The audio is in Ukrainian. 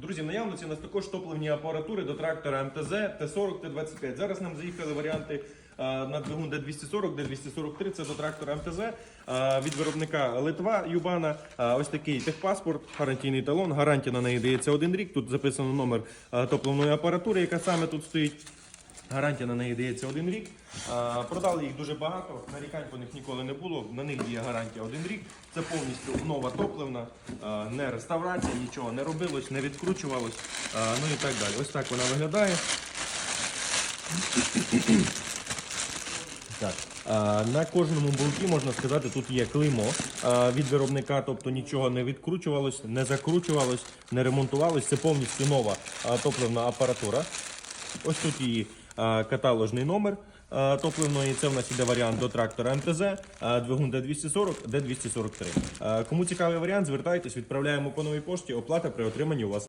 Друзі, в наявності у нас також топливні апаратури до трактора МТЗ Т40, Т25. Зараз нам заїхали варіанти на двигун Д240, Д243. Це до трактора МТЗ від виробника Литва Юбана. Ось такий техпаспорт, гарантійний талон. Гарантія на неї дається один рік. Тут записано номер топливної апаратури, яка саме тут стоїть. Гарантія на неї дається один рік. Продали їх дуже багато, нарікань по них ніколи не було. На них діє гарантія один рік. Це повністю нова топливна, не реставрація, нічого не робилось, не відкручувалось. Ну і так далі. Ось так вона виглядає. Так. На кожному болті, можна сказати, тут є клеймо від виробника, тобто нічого не відкручувалось, не закручувалось, не ремонтувалось. Це повністю нова топливна апаратура. Ось тут її каталожний номер топливної. Це в нас іде варіант до трактора МТЗ, двигун Д240, Д243. А, Кому цікавий варіант, звертайтесь, відправляємо по новій пошті. Оплата при отриманні у вас.